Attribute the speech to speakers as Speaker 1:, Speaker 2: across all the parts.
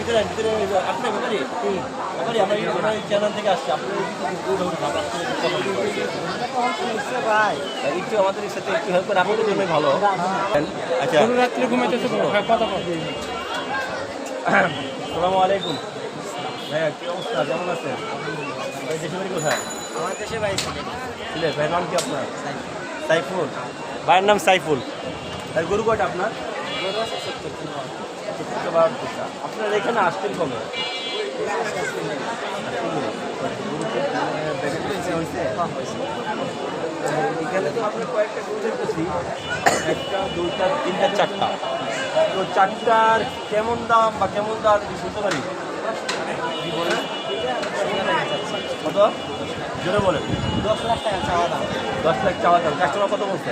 Speaker 1: ভিতরে ভিতরে আপনার ব্যাপারে? ব্যাপারে আমরা আমরা চ্যানেল থেকে আসছি। আপনার
Speaker 2: ভাই
Speaker 1: একটু আমাদের সাথে একটু হেল্প করে আপনাদের ভালো। আচ্ছা।
Speaker 3: রাত্রে ঘুমাইতেছে কথা
Speaker 1: সালামু আলাইকুম। ভাইয়া কি অবস্থা? কেমন আছেন? ভাই দেশে বাড়ি কোথায়?
Speaker 2: আমার দেশে ভাই
Speaker 1: নাম কি আপনার? সাইফুল। ভাইয়ের নাম সাইফুল। তাই গরু কয়টা আপনার। আপনার এখানে আসতেন কমে এখানে তো আপনি কয়েকটা গরু দেখতেছি একটা দুইটা তিনটা চারটা তো চারটার কেমন দাম বা কেমন দাম শুনতে পারি কত জোরে বলেন।
Speaker 2: দশ লাখ টাকা চাওয়া দাম।
Speaker 1: দশ লাখ চাওয়া দাম। কাস্টমার কত বলছে?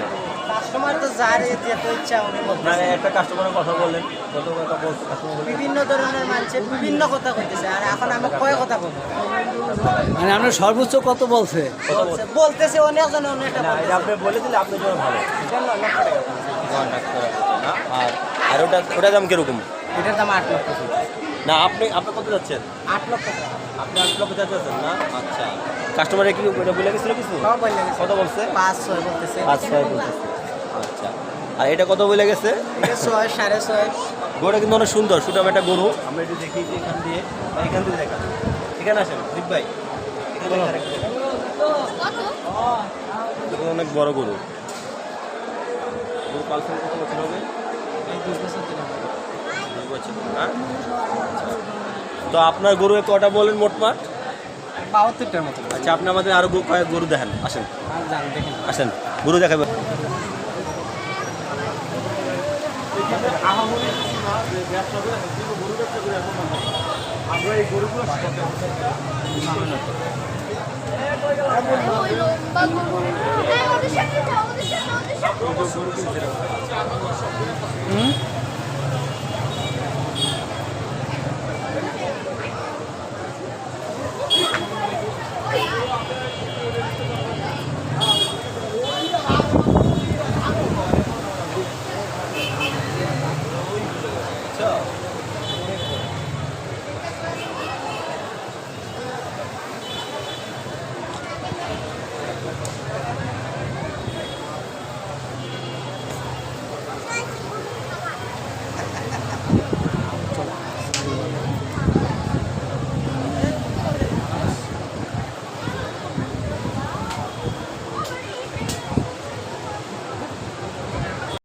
Speaker 2: কাস্টমার তো যার যেতে ইচ্ছা উনি।
Speaker 1: মানে একটা কাস্টমারের কথা বললেন কত কথা বলছে কাস্টমার
Speaker 2: বিভিন্ন ধরনের মানুষের বিভিন্ন কথা কইতেছে। আর এখন আমি কয় কথা বলব?
Speaker 4: মানে আপনার সর্বোচ্চ কত বলছে?
Speaker 2: বলতেছে অনেক জন অনেকটা
Speaker 1: না আপনি বলে দিলে আপনার জন্য ভালো। না? আর আর ওটা ওটার দাম কীরকম?
Speaker 2: এটার দাম আট লক্ষ।
Speaker 1: না আপনি আপনি কত যাচ্ছেন?
Speaker 2: আট লক্ষ
Speaker 1: আপনি আট লক্ষ যাচ্ছেন না? আচ্ছা। কাস্টমারে কি ওটা বলে গেছিল কিছু? কত বলছে?
Speaker 2: পাঁচ ছয় বলতেছে।
Speaker 1: পাঁচ ছয় বলতেছে। আচ্ছা। আর এটা কত বলে গেছে?
Speaker 2: ছয় সাড়ে ছয়।
Speaker 1: গরুটা কিন্তু অনেক সুন্দর সুঠাম একটা গরু। আমরা একটু দেখি যে এখান দিয়ে বা এখান দিয়ে দেখা। এখানে আসেন দীপ ভাই। এটা অনেক বড় গরু। গরু পালসেন কত বছর হবে? না তো আপনার গরু কটা বলেন মোটমাট
Speaker 2: বাহাত্তরটার মতো।
Speaker 1: আচ্ছা আপনি আমাদের আরও গরু- কয়েক গরু দেখেন। আসেন।
Speaker 2: আর জান দেখেন।
Speaker 1: আসেন। গরু দেখাবেন আমরা এই গরুগুলো
Speaker 5: ওই